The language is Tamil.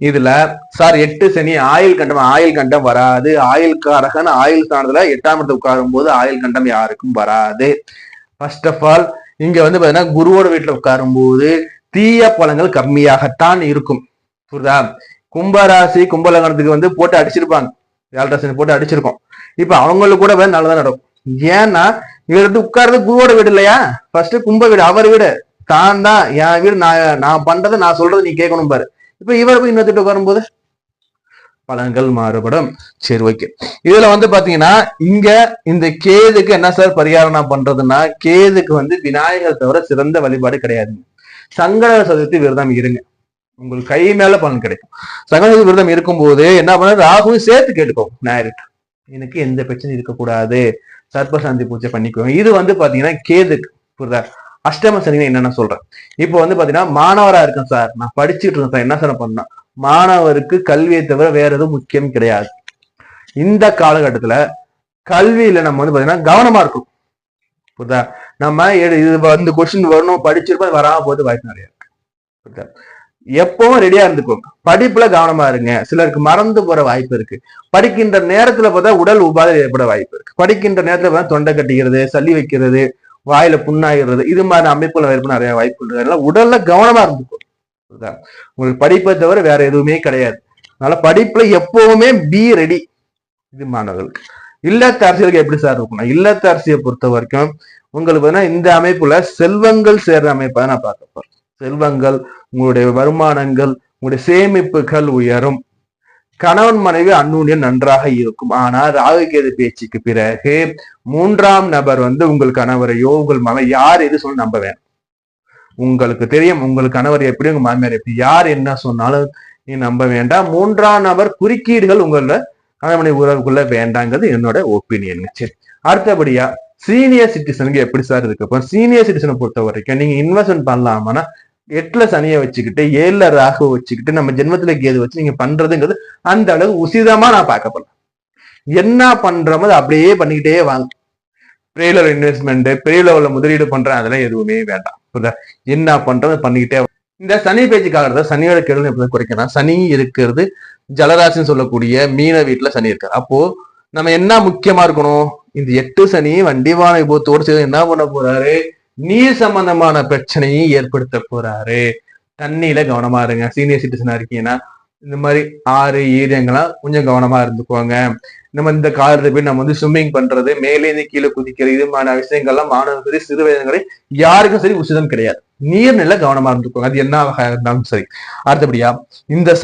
இதுல சார் எட்டு சனி ஆயில் கண்டம் ஆயில் கண்டம் வராது. ஆயில் காரகன் ஆயில் ஸ்தானத்துல எட்டாம் இடத்துல உட்காரும் போது ஆயில் கண்டம் யாருக்கும் வராது. ஃபர்ஸ்ட் ஆஃப் ஆல் இங்க வந்து பாத்தீங்கன்னா குருவோட வீட்டுல உட்காரும் போது தீய பழங்கள் கம்மியாகத்தான் இருக்கும். புரியுதா? கும்பராசி கும்பலகணத்துக்கு வந்து போட்டு அடிச்சிருப்பாங்க. ஏழரை போட்டு அடிச்சிருக்கோம். இப்ப அவங்களுக்கு கூட வந்து நல்லதான் நடக்கும். ஏன்னா இவர்கிட்ட உட்கார்றது குருவோட வீடு இல்லையா? ஃபர்ஸ்ட் கும்ப வீடு அவர் வீடு. தான் தான் என் வீடு நான் நான் பண்றதை நான் சொல்றதை நீ கேட்கணும் பாரு. இப்ப இவர் போய் இன்னொருத்திட்டு வரும்போது? பலன்கள் மாறுபடும். சரி ஓகே இதுல வந்து பாத்தீங்கன்னா இங்க இந்த கேதுக்கு என்ன சார் பரிகாரம் பண்றதுன்னா கேதுக்கு வந்து விநாயகர் தவிர சிறந்த வழிபாடு கிடையாது. சங்கட சதுர்த்தி விரதம் இருங்க. உங்களுக்கு கை மேல பலன் கிடைக்கும். சங்கட சதுர்த்தி விரதம் இருக்கும்போது என்ன பண்ண? ராகுவும் சேர்த்து கேட்டுக்கோ ஞாயிறு எனக்கு எந்த பிரச்சனையும் இருக்கக்கூடாது. சர்ப்பசாந்தி பூஜை பண்ணிக்குவோம் இது வந்து பாத்தீங்கன்னா கேதுக்கு புரியுதா? அஷ்டம சனி என்னென்ன சொல்றேன்? இப்போ வந்து பாத்தீங்கன்னா மாணவரா இருக்கேன் சார் நான் படிச்சுட்டு இருக்கேன் சார் என்ன சார் பண்ணா மாணவருக்கு கல்வியை தவிர வேற எதுவும் முக்கியம் கிடையாது. இந்த காலகட்டத்துல கல்வியில நம்ம வந்து பாத்தீங்கன்னா கவனமா இருக்கும் புரியுதா? நம்ம எடு- இது வந்து கொஸ்டின் வரணும் படிச்சிருப்போம் வராம போது வாய்ப்பு நிறைய இருக்கு. புரியுதா? எப்பவும் ரெடியா இருந்துக்கோங்க. படிப்புல கவனமா இருங்க. சிலருக்கு மறந்து போற வாய்ப்பு இருக்கு. படிக்கின்ற நேரத்துல பார்த்தா உடல் உபாதை ஏற்பட வாய்ப்பு இருக்கு. படிக்கின்ற நேரத்துல பார்த்தா தொண்டை கட்டிக்கிறது சளி வைக்கிறது வாயில புண்ணாகிறது இது மாதிரி அமைப்புல ஏற்பட நிறைய வாய்ப்பு இருக்கு. அதனால உடல்ல கவனமா இருந்துக்கும் உங்களுக்கு படிப்பை தவிர வேற எதுவுமே கிடையாது. அதனால படிப்புல எப்பவுமே பி ரெடி இது மாணவர்களுக்கு இல்லத்த அரசியலுக்கு எப்படி சார் இருக்கணும்? இல்லத்த அரசியை பொறுத்த வரைக்கும் உங்களுக்கு பார்த்தீங்கன்னா இந்த அமைப்புல செல்வங்கள் சேர்ற அமைப்பை நான் பார்க்க போறேன். செல்வங்கள் உங்களுடைய வருமானங்கள் உங்களுடைய சேமிப்புகள் உயரும். கணவன் மனைவி அந்நூன்யம் நன்றாக இருக்கும். ஆனால் ராகுகேது பேச்சுக்கு பிறகு மூன்றாம் நபர் வந்து உங்கள் கணவரையோ உங்கள் மகன் யார் எது சொல்ல நம்ப வேணும். உங்களுக்கு தெரியும் உங்கள் கணவர் எப்படி உங்க மாமியார் எப்படி யார் என்ன சொன்னாலும் நீ நம்ப வேண்டாம். மூன்றாம் நபர் குறுக்கீடுகள் உங்களோட கணவனை உறவுக்குள்ள வேண்டாங்கிறது என்னோட ஒப்பீனியன். சரி. அடுத்தபடியா சீனியர் சிட்டிசனுக்கு எப்படி சார் இருக்கு இப்போ சீனியர் சிட்டிசனை பொறுத்த வரைக்கும் நீங்க இன்வெஸ்ட்மெண்ட் பண்ணலாமான்னா எட்டுல சனியை வச்சுக்கிட்டு ஏழுல ராகு வச்சுக்கிட்டு நம்ம ஜென்மத்துல கேது வச்சு நீங்க பண்றதுங்கிறது அந்த அளவு உசிதமா நான் பார்க்க போறேன். என்ன பண்றோமோ அதை அப்படியே பண்ணிக்கிட்டே வாங்க. பெரிய லெவல் இன்வெஸ்ட்மெண்ட் பெரிய லெவல்ல முதலீடு பண்றேன் அதெல்லாம் எதுவுமே வேண்டாம். புரியுதா? என்ன பண்றது பண்ணிக்கிட்டே இந்த சனி பேச்சு காலத்துல சனியோட கெடுதல் எப்படி குறைக்கணும். சனி இருக்கிறது ஜலராசின்னு சொல்லக்கூடிய மீன வீட்டுல சனி இருக்காரு. அப்போ நம்ம என்ன முக்கியமா இருக்கணும்? இந்த எட்டு சனி வண்டிவான விபத்தோடு சேர்ந்து என்ன பண்ண போறாரு? நீர் சம்பந்தமான பிரச்சனையை ஏற்படுத்த போறாரு. தண்ணியில கவனமா இருங்க. சீனியர் சிட்டிசனா இருக்கீங்கன்னா இந்த மாதிரி ஆறு ஈரங்கள்லாம் கொஞ்சம் கவனமா இருந்துக்கோங்க. நம்ம இந்த காலத்துல போய் நம்ம வந்து ஸ்விம்மிங் பண்றது மேலே இருந்து கீழே குதிக்கிறது இது மாதிரி விஷயங்கள்லாம் மாணவர்கள் சரி சிறு வயதுகளை யாருக்கும் சரி உசிதம் கிடையாது. நீர்நிலை கவனமா இருந்துக்கோங்க. அது என்ன இருந்தாலும் சரி. அடுத்தபடியா இந்த